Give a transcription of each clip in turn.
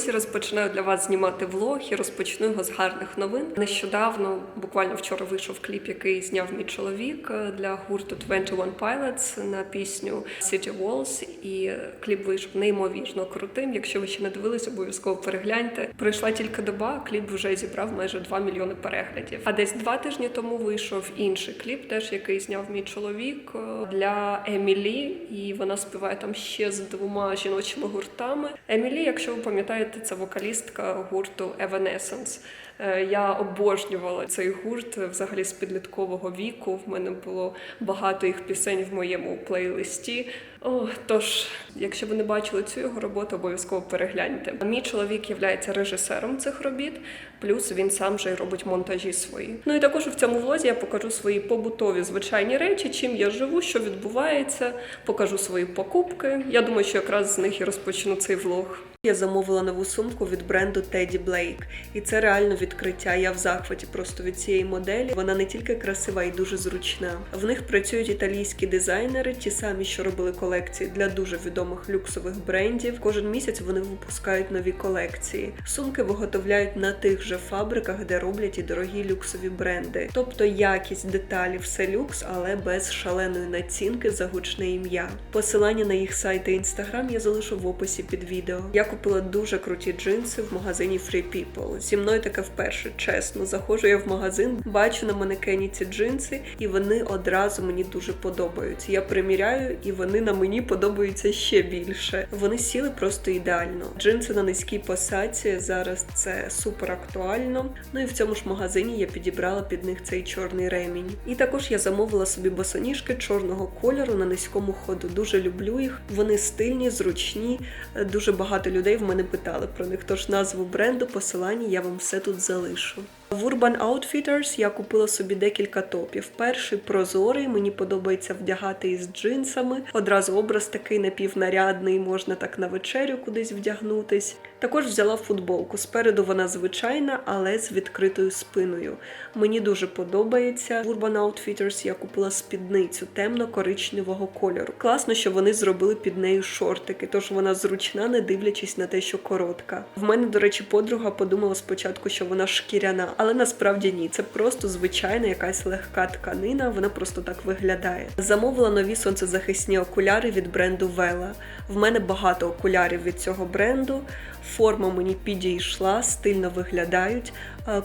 Друзі, розпочинаю для вас знімати влог і розпочну його з гарних новин. Нещодавно, буквально вчора, вийшов кліп, який зняв мій чоловік е, для гурту 21 Pilots на пісню City Walls. І кліп вийшов неймовірно крутим. Якщо ви ще не дивились, обов'язково перегляньте. Пройшла тільки доба, кліп вже зібрав майже 2 мільйони переглядів. А десь два тижні тому вийшов інший кліп, теж який зняв мій чоловік е, для Емілі, і вона співає там ще з двома жіночими гуртами. Емілі, якщо ви пам'ятаєте, це вокалістка гурту Evanescence. Е, Я обожнювала цей гурт е, взагалі з підліткового віку. В мене було багато їх пісень в моєму плейлисті. О, тож, якщо ви не бачили цю його роботу, обов'язково перегляньте. Мій чоловік є режисером цих робіт, плюс він сам же й робить монтажі свої. Ну і також в цьому влозі я покажу свої побутові звичайні речі, чим я живу, що відбувається, покажу свої покупки. Я думаю, що якраз з них і розпочну цей влог. Я замовила нову сумку від бренду Teddy Blake. І це реально відкриття. Я в захваті просто від цієї моделі. Вона не тільки красива і дуже зручна. В них працюють італійські дизайнери, ті самі, що робили колекції для дуже відомих люксових брендів. Кожен місяць вони випускають нові колекції. Сумки виготовляють на тих же фабриках, де роблять і дорогі люксові бренди. Тобто якість деталі, все люкс, але без шаленої націнки за гучне ім'я. Посилання на їх сайт і інстаграм я залишу в описі під відео. Я купила дуже круті джинси в магазині Free People. Зі мною таке вперше, чесно. Заходжу я в магазин, бачу на манекені ці джинси, і вони одразу мені дуже подобаються. Я приміряю, і вони на мені подобаються ще більше. Вони сіли просто ідеально. Джинси на низькій посадці зараз це супер актуально. Ну і в цьому ж магазині я підібрала під них цей чорний ремінь. І також я замовила собі босоніжки чорного кольору на низькому ходу. Дуже люблю їх. Вони стильні, зручні. Дуже багато людей в мене питали про них. Тож назву бренду, посилання я вам все тут залишу. В Urban Outfitters я купила собі декілька топів. Перший прозорий, мені подобається вдягати із джинсами. Одразу образ такий напівнарядний, можна так на вечерю кудись вдягнутись. Також взяла футболку. Спереду вона звичайна, але з відкритою спиною. Мені дуже подобається. Urban Outfitters я купила спідницю темно-коричневого кольору. Класно, що вони зробили під нею шортики, тож вона зручна, не дивлячись на те, що коротка. В мене, до речі, подруга подумала спочатку, що вона шкіряна, але насправді ні. Це просто звичайна якась легка тканина, вона просто так виглядає. Замовила нові сонцезахисні окуляри від бренду Vela. В мене багато окулярів від цього бренду. Форма мені підійшла, стильно виглядають.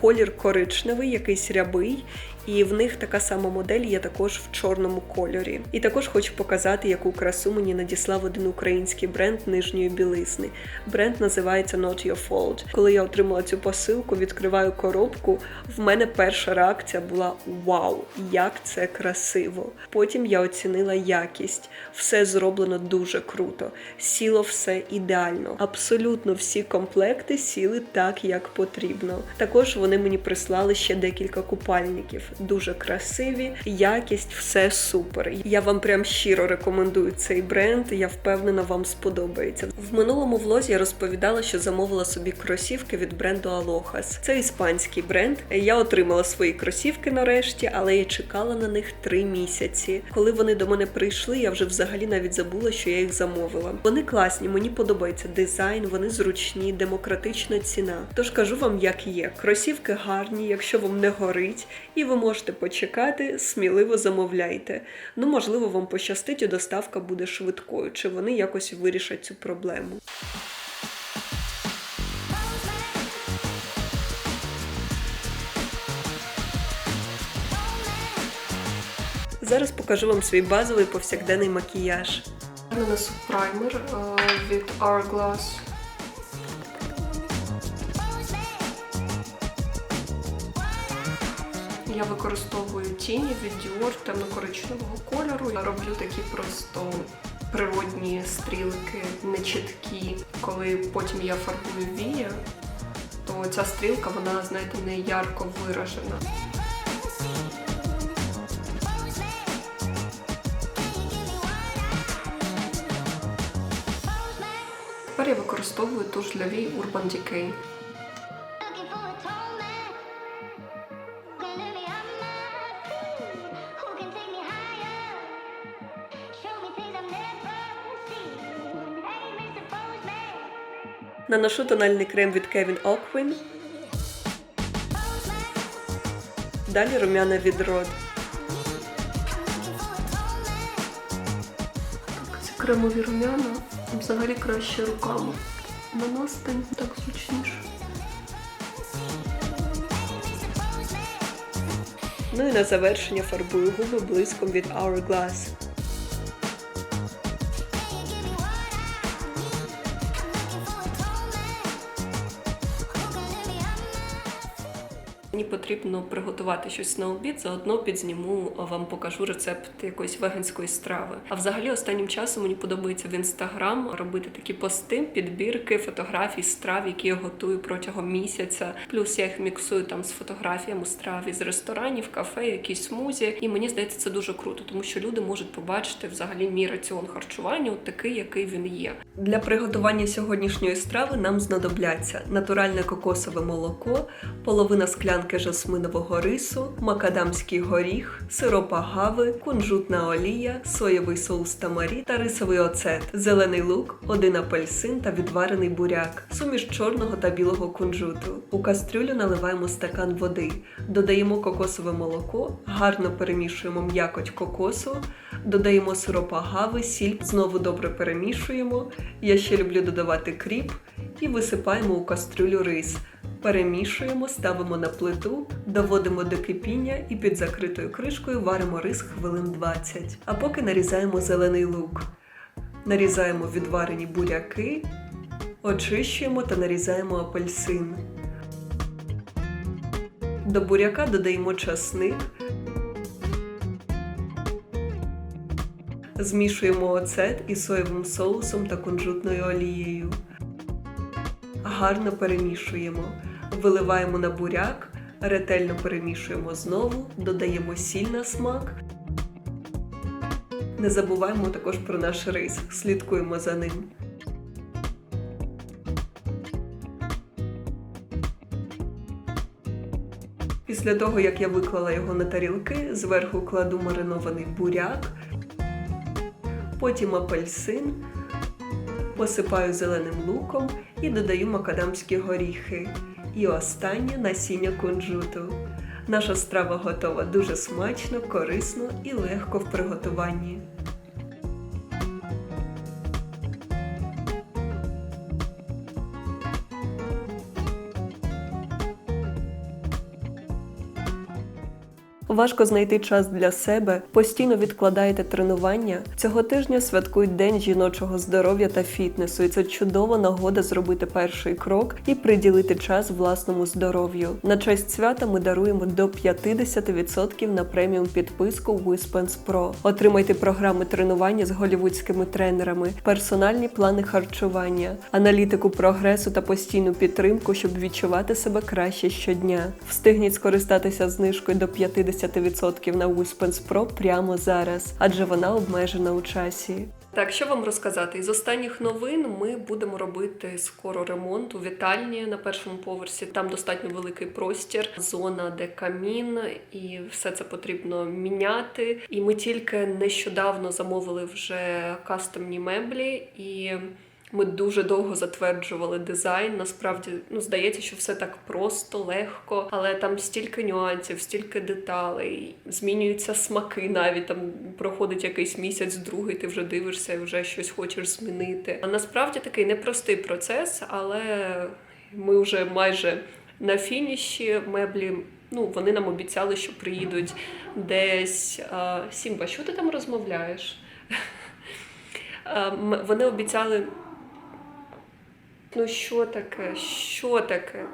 Колір коричневий, якийсь рябий, і в них така сама модель є також в чорному кольорі. І також хочу показати, яку красу мені надіслав один український бренд нижньої білизни. Бренд називається Not Your Fault. Коли я отримала цю посилку, відкриваю коробку. В мене перша реакція була Вау, як це красиво! Потім я оцінила якість. Все зроблено дуже круто. Сіло все ідеально. Абсолютно всі комплекти сіли так, як потрібно. Також вони мені прислали ще декілька купальників. Дуже красиві, якість, все супер. Я вам прям щиро рекомендую цей бренд. Я впевнена, вам сподобається. В минулому влозі я розповідала, що замовила собі кросівки від бренду Alojas. Це іспанський бренд. Я отримала свої кросівки нарешті, але я чекала на них три місяці. Коли вони до мене прийшли, я вже взагалі навіть забула, що я їх замовила. Вони класні, мені подобається дизайн, вони зручні, демократична ціна. Тож кажу вам, як є. Кросівки гарні, якщо вам не горить, і ви можете почекати, сміливо замовляйте. Ну, можливо, вам пощастить, і доставка буде швидкою, чи вони якось вирішать цю проблему. Зараз покажу вам свій базовий повсякденний макіяж. Я нанесу праймер е, від Hourglass. Я використовую тіні від Dior темно-коричневого кольору. Я роблю такі просто природні стрілки, нечіткі. Коли потім я фарбую вія, то ця стрілка, вона, знаєте, не ярко виражена. Тепер я використовую туш для вій Urban Decay. Наношу тональний крем від Kevin Ockwin. Далі румяна від Rod. Ці кремові румяна взагалі краще руками. Наносити так зручніше. Ну і на завершення фарбую губи блиском від Hourglass. Мені потрібно приготувати щось на обід, заодно підзніму вам покажу рецепт якоїсь веганської страви. А взагалі останнім часом мені подобається в інстаграм робити такі пости, підбірки фотографій страв, які я готую протягом місяця. Плюс я їх міксую там з фотографіями страв із ресторанів, кафе, якісь смузі. І мені здається, це дуже круто, тому що люди можуть побачити взагалі мій раціон харчування, от такий, який він є. Для приготування сьогоднішньої страви нам знадобляться натуральне кокосове молоко, половина склянки жасминового рису, макадамський горіх, сироп агави, кунжутна олія, соєвий соус тамарі та рисовий оцет, зелений лук, один апельсин та відварений буряк, суміш чорного та білого кунжуту. У кастрюлю наливаємо стакан води, додаємо кокосове молоко, гарно перемішуємо м'якоть кокосу, додаємо сироп агави, сіль, знову добре перемішуємо. Я ще люблю додавати кріп і висипаємо у кастрюлю рис. Перемішуємо, ставимо на плиту, доводимо до кипіння і під закритою кришкою варимо рис хвилин 20. А поки нарізаємо зелений лук. Нарізаємо відварені буряки, очищуємо та нарізаємо апельсин. До буряка додаємо часник. Змішуємо оцет із соєвим соусом та кунжутною олією. Гарно перемішуємо. Виливаємо на буряк, ретельно перемішуємо знову, додаємо сіль на смак. Не забуваємо також про наш рис, слідкуємо за ним. Після того, як я виклала його на тарілки, зверху кладу маринований буряк, потім апельсин, посипаю зеленим луком і додаю макадамські горіхи. І останнє насіння кунжуту. Наша страва готова дуже смачно, корисно і легко в приготуванні. Важко знайти час для себе, постійно відкладаєте тренування. Цього тижня святкують День жіночого здоров'я та фітнесу, і це чудова нагода зробити перший крок і приділити час власному здоров'ю. На честь свята ми даруємо до 50% на преміум підписку Wispens Pro. Отримайте програми тренування з голівудськими тренерами, персональні плани харчування, аналітику прогресу та постійну підтримку, щоб відчувати себе краще щодня. Встигніть скористатися знижкою до 50% на Wispens Pro прямо зараз, адже вона обмежена у часі. Так, що вам розказати? Із останніх новин ми будемо робити скоро ремонт у вітальні на першому поверсі. Там достатньо великий простір, зона, де камін, і все це потрібно міняти. І ми тільки нещодавно замовили вже кастомні меблі і. Ми дуже довго затверджували дизайн. Насправді, ну здається, що все так просто, легко, але там стільки нюансів, стільки деталей, змінюються смаки. Навіть там проходить якийсь місяць, другий, ти вже дивишся і вже щось хочеш змінити. А насправді такий непростий процес, але ми вже майже на фініші меблі. Ну, вони нам обіцяли, що приїдуть десь. Сімба, що ти там розмовляєш? Вони обіцяли. Ну, що таке? Що таке?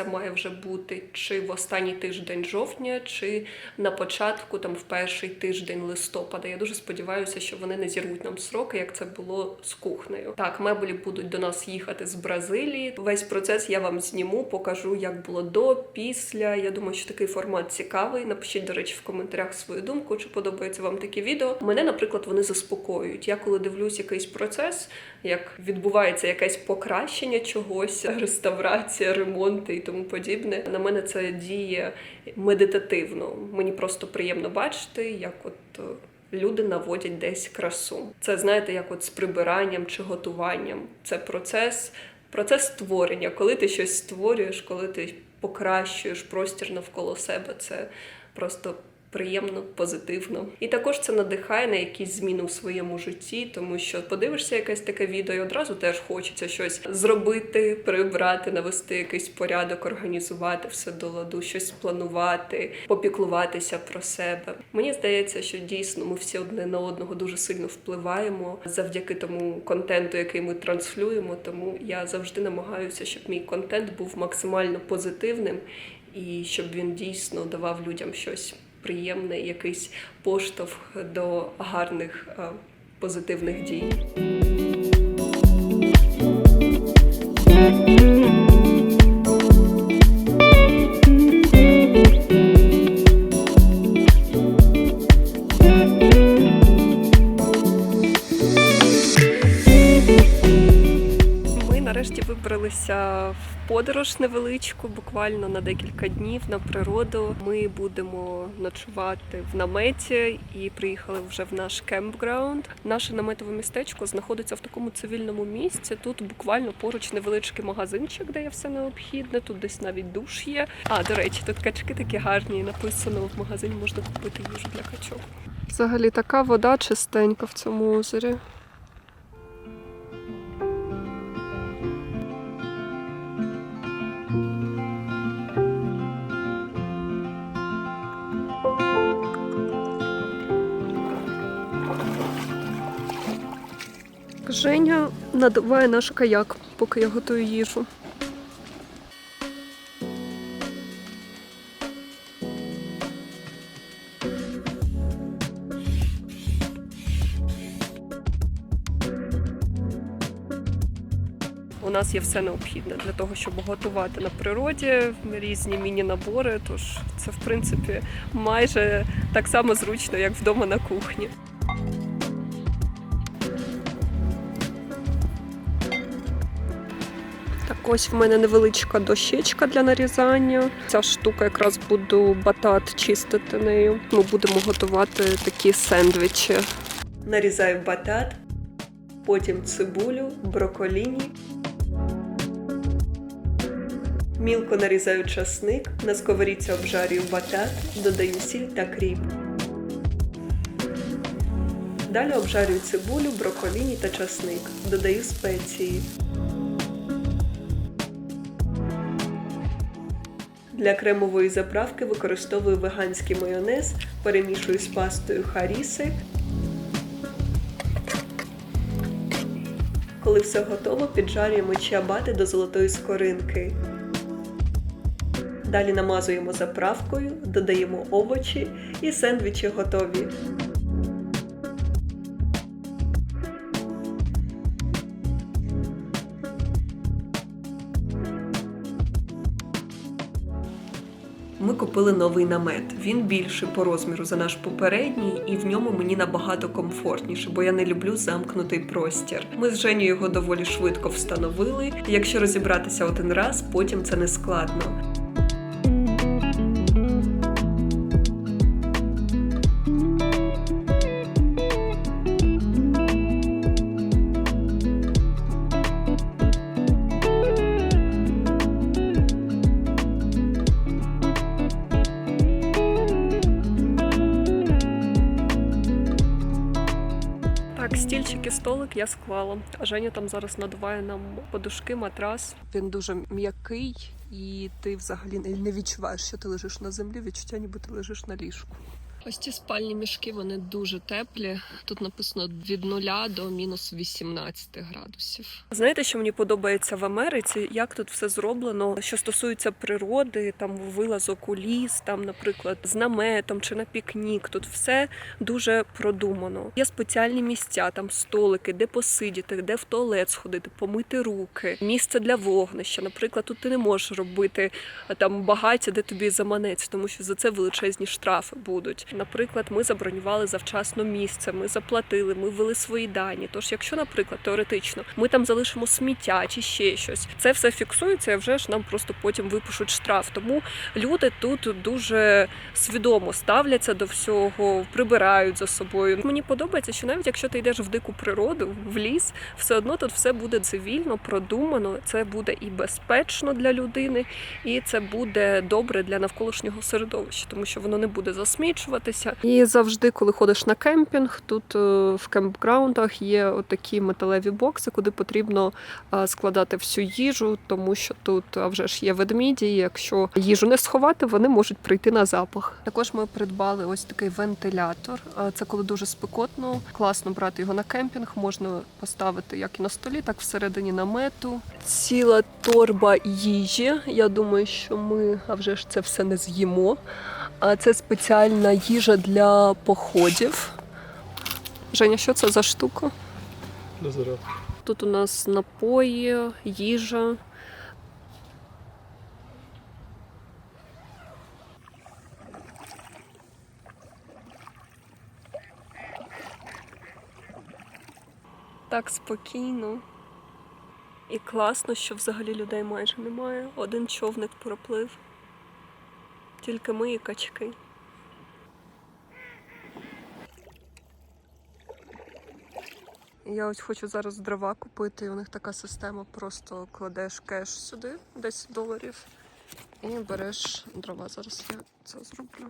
Все має вже бути чи в останній тиждень жовтня, чи на початку, там в перший тиждень листопада. Я дуже сподіваюся, що вони не зірвуть нам сроки, як це було з кухнею. Так, меблі будуть до нас їхати з Бразилії. Весь процес я вам зніму, покажу, як було до, після. Я думаю, що такий формат цікавий. Напишіть, до речі, в коментарях свою думку, чи подобається вам такі відео. Мене, наприклад, вони заспокоюють. Я коли дивлюсь якийсь процес, як відбувається якесь покращення чогось, реставрація, ремонти і тому подібне. На мене це діє медитативно. Мені просто приємно бачити, як от. е, люди наводять десь красу. Це знаєте, як от з прибиранням чи готуванням. Це процес, процес створення. Коли ти щось створюєш, коли ти покращуєш простір навколо себе, це просто приємно, позитивно. І також це надихає на якісь зміни у своєму житті, тому що подивишся якесь таке відео, і одразу теж хочеться щось зробити, прибрати, навести якийсь порядок, організувати все до ладу, щось планувати, попіклуватися про себе. Мені здається, що дійсно ми всі одне на одного дуже сильно впливаємо завдяки тому контенту, який ми транслюємо. Тому я завжди намагаюся, щоб мій контент був максимально позитивним і щоб він дійсно давав людям щось приємне, якийсь поштовх до гарних е, позитивних дій. Подорож невеличку, буквально на декілька днів на природу. Ми будемо ночувати в наметі і приїхали вже в наш кемпграунд. Наше наметове містечко знаходиться в такому цивільному місці. Тут буквально поруч невеличкий магазинчик, де є все необхідне. Тут десь навіть душ є. А до речі, тут качки такі гарні. Написано в магазині можна купити їжу для качок. Взагалі така вода чистенька в цьому озері. Женя надуває наш каяк, поки я готую їжу. У нас є все необхідне для того, щоб готувати на природі різні міні-набори. Тож це, в принципі, майже так само зручно, як вдома на кухні. Так, ось в мене невеличка дощечка для нарізання. Ця штука якраз буду батат чистити нею. Ми будемо готувати такі сендвічі. Нарізаю батат, потім цибулю, броколіні. Мілко нарізаю часник, на сковорідці обжарюю батат, додаю сіль та кріп. Далі обжарюю цибулю, броколіні та часник. Додаю спеції. Для кремової заправки використовую веганський майонез, перемішую з пастою харіси. Коли все готово, піджарюємо чиабати до золотої скоринки. Далі намазуємо заправкою, додаємо овочі і сендвічі готові. Купили новий намет. Він більший по розміру за наш попередній, і в ньому мені набагато комфортніше, бо я не люблю замкнутий простір. Ми з Женю його доволі швидко встановили. Якщо розібратися один раз, потім це не складно. Так, стільчик і столик я склала. А Женя там зараз надуває нам подушки, матрас. Він дуже м'який, і ти взагалі не- відчуваєш, що ти лежиш на землі. Відчуття, ніби ти лежиш на ліжку. Ось ці спальні мішки вони дуже теплі. Тут написано від 0 до мінус 18 градусів. Знаєте, що мені подобається в Америці? Як тут все зроблено, що стосується природи, там вилазок у ліс, там, наприклад, з наметом чи на пікнік. Тут все дуже продумано. Є спеціальні місця, там столики, де посидіти, де в туалет сходити, помити руки, місце для вогнища. Наприклад, тут ти не можеш робити там багаття, де тобі заманеться, тому що за це величезні штрафи будуть. Наприклад, ми забронювали завчасно місце, ми заплатили, ми ввели свої дані. Тож, якщо, наприклад, теоретично ми там залишимо сміття чи ще щось, це все фіксується, і вже ж нам просто потім випишуть штраф. Тому люди тут дуже свідомо ставляться до всього, прибирають за собою. Мені подобається, що навіть якщо ти йдеш в дику природу, в ліс, все одно тут все буде цивільно, продумано. Це буде і безпечно для людини, і це буде добре для навколишнього середовища, тому що воно не буде засмічуватися. І завжди, коли ходиш на кемпінг, тут е, в кемпграундах є отакі металеві бокси, куди потрібно е, складати всю їжу, тому що тут а вже ж є ведміді. і Якщо їжу не сховати, вони можуть прийти на запах. Також ми придбали ось такий вентилятор. Е, Це коли дуже спекотно, класно брати його на кемпінг. Можна поставити як і на столі, так всередині намету. Ціла торба їжі. Я думаю, що ми а вже ж це все не з'їмо. А це спеціальна їжа для походів. Женя, що це за штука? Дозирав. Тут у нас напої, їжа. Так спокійно. І класно, що взагалі людей майже немає. Один човник проплив. Тільки ми і качки. Я ось хочу зараз дрова купити, і у них така система, просто кладеш кеш сюди, 10 доларів, і береш дрова. Зараз я це зроблю.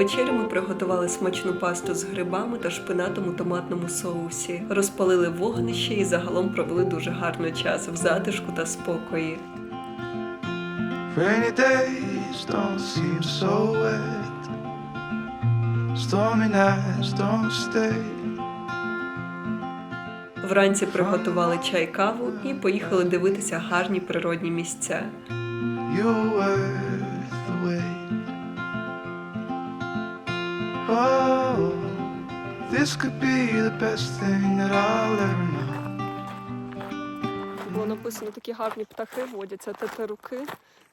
Вечерю ми приготували смачну пасту з грибами та шпинатом у томатному соусі, розпалили вогнище і загалом провели дуже гарний час в затишку та спокої. Rainy days don't seem so wet. Stormy nights don't stay. Вранці приготували чай каву і поїхали дивитися гарні природні місця. You're worth this could be the best thing that I'll ever know. Було написано такі гарні птахи водяться, тетеруки,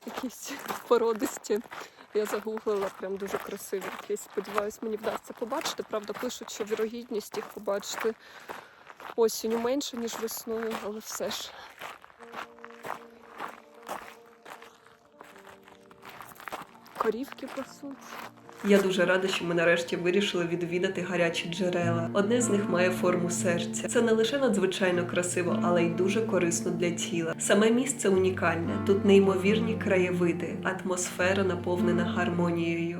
якісь породисті. Я загуглила прям дуже красиві якісь. Сподіваюсь, мені вдасться побачити. Правда, пишуть, що вірогідність їх побачити осінню менше, ніж весною, але все ж. Корівки пасуть. Я дуже рада, що ми нарешті вирішили відвідати гарячі джерела. Одне з них має форму серця. Це не лише надзвичайно красиво, але й дуже корисно для тіла. Саме місце унікальне. Тут неймовірні краєвиди, атмосфера наповнена гармонією.